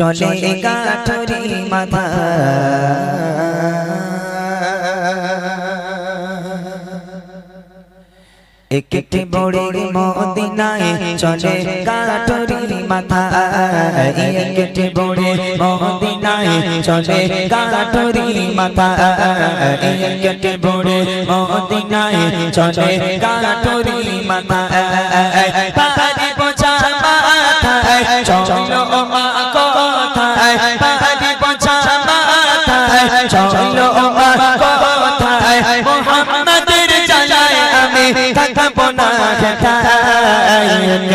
চলে গাঠরি মাথা। একটি বড়ে মদিনায় চলে গাঠরি মাথা। একটি বড়ে মদিনায় চলে গাঠরি মাথা। একটি বড়ে মদিনায় চলে গাঠরি মাথা।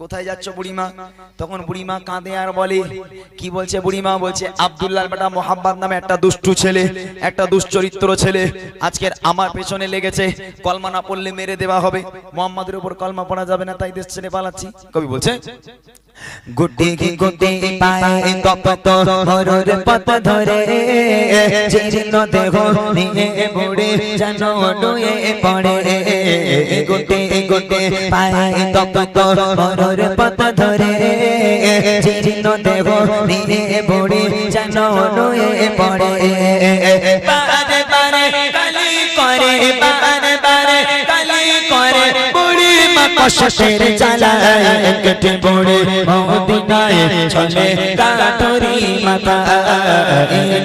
কোথায় যাচ্ছ বুড়িমা? তখন বুড়িমা কাঁদে আর বলে, কি বলছে বুড়িমা? বলছে আবদুল্লাহ বেটা মোহাম্মদ নামে একটা দুষ্টু ছেলে, একটা দুশ্চরিত্র ছেলে। আজকের আমার পেছনে লেগেছে, কলমা না পড়লে মেরে দেওয়া হবে। মোহাম্মদের উপর কলমা পড়া যাবে না, তাই দেশ ছেড়ে পালাচ্ছি। কবি বলছে গুটি গুটি পায়ে তপত হরর পথ ধরে। জীর্ণ দেহ নিয়ে বুড়ে যেন ডুয়ে পড়ে। গুটি গুটি পায়ে তপত হরর পথ ধরে। জীর্ণ দেহ নিয়ে বুড়ে যেন ডুয়ে পড়ে। কষ্টের চালায় কেটে বুড়ি মদিনায় চলে কাঠরি মাথা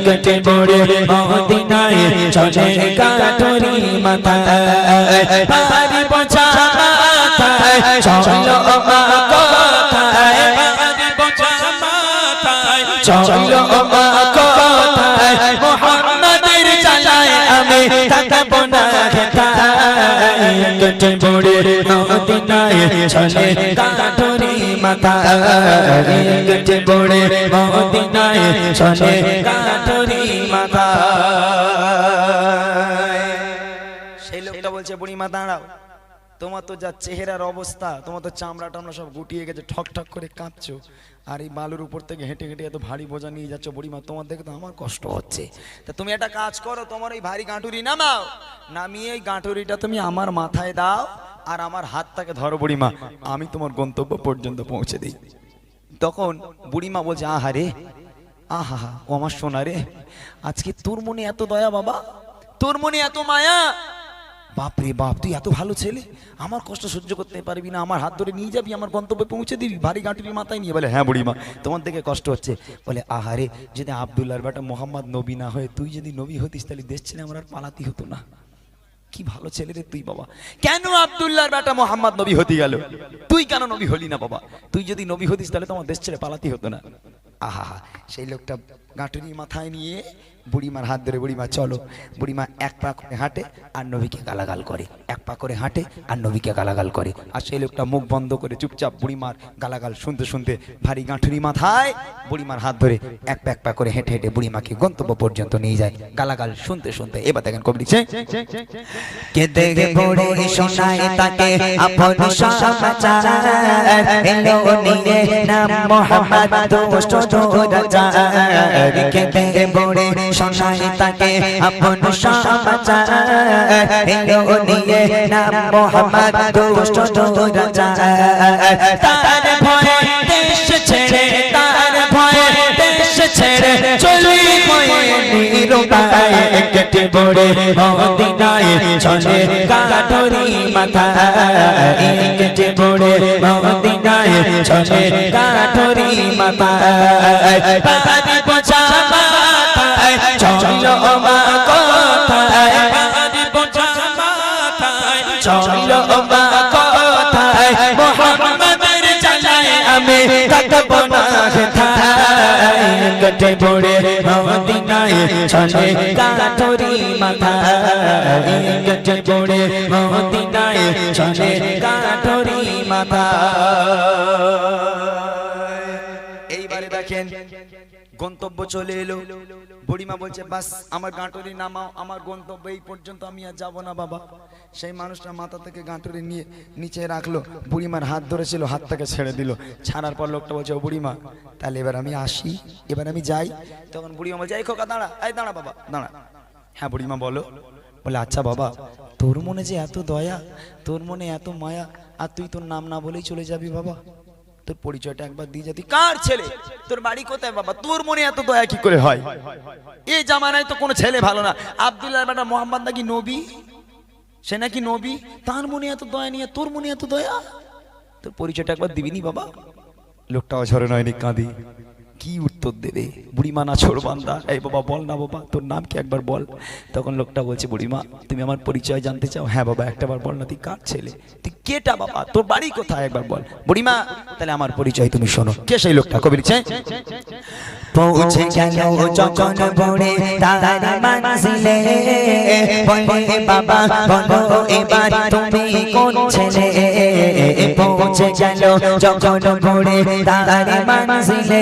কেটে বুড়ি মদিনায় চলে কাঠরি মাথা পাহাড়ি বোঝা চলো মা কথায় পাহাড়ি বোঝা মাথায়, চলো মা কথায় মোহাম্মদের চালায় আমি থাকব না কেটে বুড়ি চলে কাঠরি মাথা কেটে বুড়ি মদিনায় চলে কাঠরি মাথা। সেই লোকটা বলছে বুড়িমা দাঁড়াও। তোমার তো যা চেহারার অবস্থা, তোমার তো চামড়া টামড়া সব গুটিয়ে গেছে, ঠক ঠক করে কাঁপছো। আর এই বালুর উপর থেকে হেঁটে হেঁটে এত ভারী বোঝা নিয়ে যাচ্ছ বুড়িমা, তোমার দেখে তো আমার কষ্ট হচ্ছে। তা তুমি একটা কাজ করো, তোমার ওই ভারী গাঁটুরি নামাও। নামিয়ে ওই গাঁটুরিটা তুমি আমার মাথায় দাও, আর আমার হাতটাকে ধরো বুড়িমা, আমি তোমার গন্তব্য পর্যন্ত পৌঁছে দিই। তখন বুড়িমা বলছে আহারে আহা, ও আমার সোনা রে, আজকে তোর মনে এত দয়া বাবা, তোর মনে এত মায়া বাপরে বাপ, তুই এত ভালো ছেলে। আমার কষ্ট সহ্য করতে পারবি না, আমার হাত ধরে নিয়ে যাবি, আমার গন্তব্যে পৌঁছে দিবি ভারী গাঁটুরি মাথায় নিয়ে। বলে হ্যাঁ বুড়িমা, তোমার দেখে কষ্ট হচ্ছে। বলে, আহারে, যদি আবদুল্লাহর বেটা মোহাম্মদ নবী না হয়ে, তুই যদি নবী হতিস, তাহলে দেশ ছেলে আমার আর পালাতি হতো না। কি ভালো ছেলে রে তুই বাবা। কেন আব্দুল্লাহর বেটা মোহাম্মদ নবী হতে গেল? তুই কেন নবী হলি না বাবা? তুই যদি নবী হতিস, তাহলে তোমার দেশ ছেড়ে পালাতি হতো না। আহা সেই লোকটা গাঁটুরি মাথায় নিয়ে বুড়িমার হাত ধরে বুড়িমা, চলো। বুড়িমা এক পা করে হাঁটে আর নবীকে গালাগাল করে। এক পা করে হাঁটে আর নবীকে গালাগাল করে। আর সেই লোকটা মুখ বন্ধ করে চুপচাপ বুড়িমার গালাগাল শুনতে শুনতে ভারী গাঁঠুরি মাথায় বুড়িমার হাত ধরে এক পা এক পা করে হেঁটে হেঁটে বুড়িমাকে গন্তব্য পর্যন্ত নিয়ে যায়। গালাগাল শুনতে শুনতে এবার দেখেন কবি লিখছে সমাচার কে দেখে পড়ে শোনায় তাকে আপন সমাচার। এলো নিয়ে নাম মোহাম্মদ দোষ্ট তার ভয়ে দেশ ছেড়ে তার ভয়ে দেশ ছেড়ে চলে নিরুপায় কেটে পড়ে মদিনায় চলে কাঠরি মাথা চলে কাঠরি মাথা পাহাড়ি বোঝা মাথায় চলো মা কথায়। পাহাড়ি বোঝা মাথায় চলো মা কথায়। মোহাম্মদের চালায় আমি থাকব না কেটে পড়ে মদিনায় চলে কাঠরি মাথা গজ পড়ে মদিনায় চলে এইবারে দেখেন, গন্তব্য চলে এলো। বুড়িমা বলছে, বাস, আমার গাঁটুরি নামাও, আমার গন্তব্য এই পর্যন্ত আমি আর যাব না বাবা। সেই মানুষটা মাথা থেকে গাঁটুরি নিয়ে নিচে রাখল। বুড়িমার হাত ধরেছিল, হাতটাকে ছেড়ে দিল। ছাড়ার পর লোকটা বলছে, ও বুড়িমা, তাহলে এবার আমি আসি, এবার আমি যাই। তখন বুড়িমা বলছে, এই খোকা, দাঁড়া, এই দাঁড়া বাবা, দাঁড়া। হ্যাঁ বুড়িমা বলো, বলে আচ্ছা বাবা, তোর মনে যে এত দয়া, তোর মনে এত মায়া আর তুই তোর নাম না বলেই চলে যাবি বাবা। তোর পরিচয়টা একবার দিয়ে যাবি কার ছেলে? তোর বাড়ি কোথায় বাবা? তোর মনে এত দয়া কি করে হয়? এই জামানায় তো কোনো ছেলে ভালো না। আবদুল্লাহ বেটা মোহাম্মদ নাকি নবী? সে নাকি নবী? তার মনে এত দয়া নিয়ে তোর মনে এত দয়া? তোর পরিচয়টা একবার দিবিনি বাবা। লোকটা অঝরে নয়নি কাঁদি। কি উত্তর দেবে? বুড়িমা না ছোড় বান্দা? এই বাবা, বল না বাবা, তোর নাম কি? একবার বল। তখন লোকটা বলছে, বুড়িমা, তুমি আমার পরিচয় জানতে চাও? হ্যাঁ বাবা একটাবার বল না, তুই কার ছেলে? তুই কেটা বাবা? তোর বাড়ি কোথায়? একবার বল। বুড়িমা, তাহলে আমার পরিচয় তুমি শোনো। কে সেই লোকটা? কবি লিখছে? পৌঁছে গেল যখন ভোরে তার মানসিলে বলে, বাবা, বলো, এবার তুমি কোন ছেলে? পৌঁছে গেল যখন ভোরে তার মানসিলে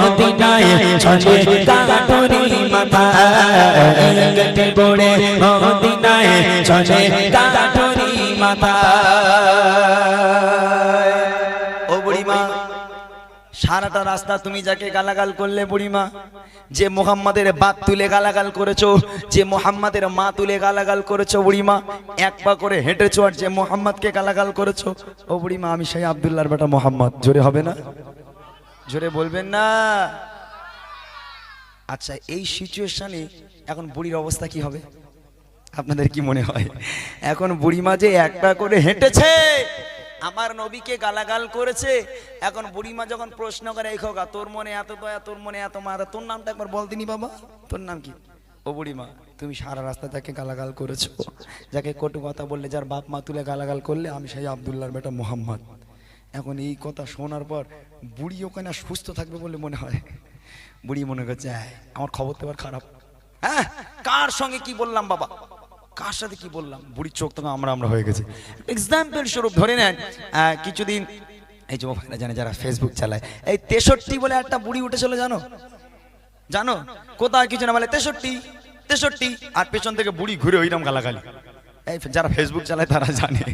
মদিনায় কাঠরি মাথা মদিনায় কাঠরি মাথা সারাটা রাস্তা তুমি যাকে গালাগাল করলে বুড়িমা, যে মোহাম্মদের বাত তুলে গালাগাল করেছ, যে মোহাম্মদের মা তুলে গালাগাল করেছ বুড়িমা, এক পা করে হেঁটেছো আর যে মোহাম্মদকে গালাগাল করেছ, ও বুড়িমা, আমি সেই আবদুল্লাহর বেটা মোহাম্মদ। জোরে হবে না? জোরে বলবেন না। আচ্ছা এই সিচুয়েশনে এখন বুড়ির অবস্থা কি হবে? আপনাদের কি মনে হয়? এখন বুড়িমা যে এক পা করে হেঁটেছে, আমার নবীকে গালাগাল করেছে, এখন বুড়িমা যখন প্রশ্ন করে, এই খোকা, তোর মনে এত দয়া, তোর মনে এত মাথা তোর নামটা একবার বলতিনি বাবা। তোর নাম কি? ও বুড়িমা তুমি সারা রাস্তা যাকে গালাগাল করেছ, যাকে কটু কথা বললে, যার বাপ মা তুলে গালাগাল করলে, আমি সেই আবদুল্লাহর বেটা মোহাম্মদ। এখন এই কথা শোনার পর বুড়ি ওখানে সুস্থ থাকবে বলে মনে হয়। বুড়ি মনে করছে "হ্যাঁ, আমার খবর তো খারাপ। হ্যাঁ কার সঙ্গে কি বললাম বাবা? কার সাথে কি বললাম? বুড়ির চোখ তখন আমরা আমরা হয়ে গেছি। এক্সাম্পল স্বরূপ ধরে নেন কিছুদিন এই যে ভাইরা জানে যারা ফেসবুক চালায় এই তেষট্টি বলে একটা বুড়ি উঠেছিল জানো? জানো? কোথায় কিছু না বলে তেষট্টি তেষট্টি। আর পেছন থেকে বুড়ি ঘুরে ওইরকম গালাগালি। এই যারা ফেসবুক চালায় তারা জানে।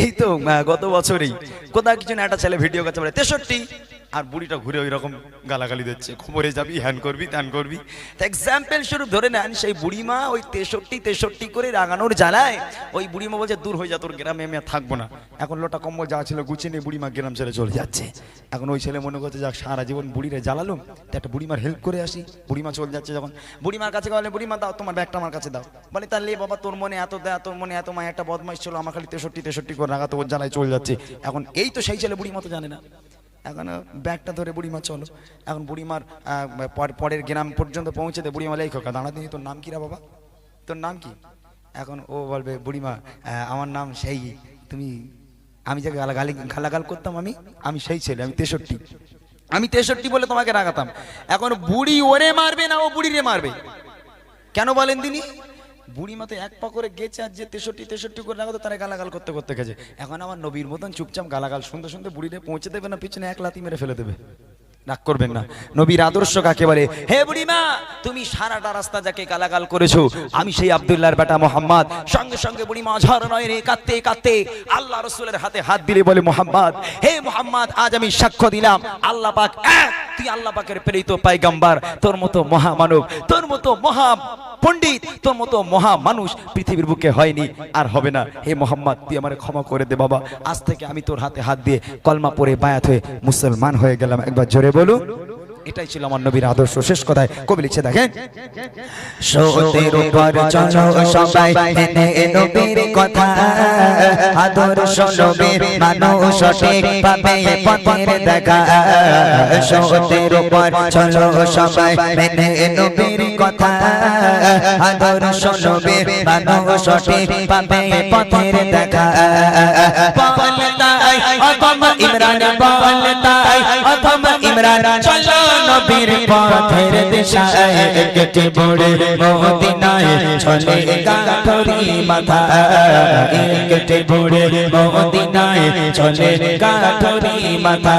এই তো গত বছরই কোথাও কিছু না একটা ছেলে ভিডিও করতে পারে তেষট্টি। আর বুড়িটা ঘুরে ওই রকম গালাগালি দিচ্ছে খবরে যাবি হ্যান করবি ত্যান করবি। এক্সাম্পল স্বরূপ ধরে নেন, সেই বুড়িমা ওই তেষট্টি তেষট্টি করে রাঙানোর জ্বালায়, ওই বুড়িমা বলছে, দূর হয়ে যা, তোর গ্রামে আমি থাকব না। এখন লোটা কম্বল যা ছিল গুছিয়ে নিয়ে বুড়িমা গ্রাম ছেড়ে চলে যাচ্ছে। এখন ওই ছেলে মনে করছে, যাক, সারা জীবন বুড়িরে জ্বালালুম, তো একটা বুড়িমার হেল্প করে আসি। বুড়িমা চলে যাচ্ছে যখন। বুড়িমার কাছে বলে বুড়িমা, দাও, তোমার ব্যাগটা আমার কাছে দাও। বলে তাহলে বাবা, তোর মনে এত দেয়া, তোর মনে এত মায়, একটা বদমাইশ ছিল, আমার খালি তেষট্টি তেষট্টি করে রাখা তো ওর জ্বালায় চলে যাচ্ছে। এখন এই তো সেই ছেলে বুড়িমা তো জানে না। এখন ব্যাগটা ধরে বুড়িমা, চলো। এখন বুড়িমার পরের গ্রাম পর্যন্ত পৌঁছে দে, বুড়িমা লেখো দাঁড়া দিনি তোর নাম কি রে বাবা? তোর নাম কি? এখন ও বলবে, বুড়িমা আমার নাম সেই, তুমি, আমি যে গালাগালি গালাগাল করতাম আমি আমি সেই ছেলে, আমি তেষট্টি। আমি তেষট্টি বলে তোমাকে রাগাতাম। এখন বুড়ি ওরে মারবে না ও বুড়ি রে মারবে। কেন বলেন তিনি বুড়ি মতো এক পা করে গেছে আর যে তেষট্টি তেষট্টি করে রাখতো, তারা গালাগাল করতে করতে গেছে। এখন আমার নবীর মতন চুপচাপ গালাগাল শুনতে শুনতে বুড়িরে পৌঁছে দেবে না, পিছনে এক লাতি মেরে ফেলে দেবে। রাগ করবেন না। নবীর আদর্শ কাকে বলে? হে বুড়িমা, তুমি সারাটা রাস্তা যাকে গালাগাল করেছ, আমি সেই আব্দুল্লাহর বেটা মোহাম্মদ। সঙ্গে সঙ্গে বুড়িমা ঝড় কাঁদতে কাঁদতে আল্লাহ রসুলের হাতে হাত দিলে বলে, মোহাম্মদ, হে মোহাম্মদ, আজ আমি সাক্ষ্য দিলাম, আল্লাহ পাক তুই আল্লাহ পাকের প্রেরিত পাইগাম্বার তোর মতো মহামানব, তোর মতো মহা পণ্ডিত, তোর মতো মহা মানুষ পৃথিবীর বুকে হয়নি, আর হবে না। হে মোহাম্মদ, তুই আমার ক্ষমা করে দে বাবা। আজ থেকে আমি তোর হাতে হাত দিয়ে কলমা পরে বায়াত হয়ে মুসলমান হয়ে গেলাম। একবার জোরে বলুন। এটাই ছিল আমার নবীর আদর্শ। শেষ কথায় কবি লিখছে দেখেন। সতের উপর চলো সবাই মেনে নবীর কথা। আদর্শ নবীর মানুষ সঠিক পাবে পথের দেখা। সতের উপর চলো সবাই মেনে নবীর কথা। আদর্শ নবীর মানুষ সঠিক পাবে পথের দেখা। বলতাই অথম ইমরান বলতাই অথম ইমরান চলো নবীর পথের দিশায় একটি বড়ে মদিনায় চলে গাঠরি মাথা একটি বড়ে মদিনায় চলে গাঠরি মাথা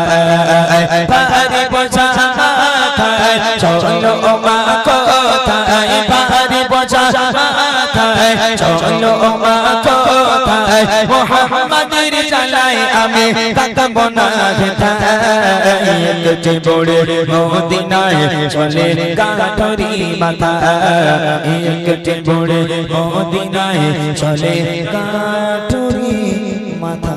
পাহাড়ে বোঝা মাথায় চলো মা কোথায় পাহাড়ে বোঝা মাথায় চলো মা কোথায় মোহাম্মদের চালাই আমি তাকব না একটি বড়ে মদিনায় চলে কাঠরি মাথা। একটি বড়ে মদিনায় চলে কাঠরি মাথা।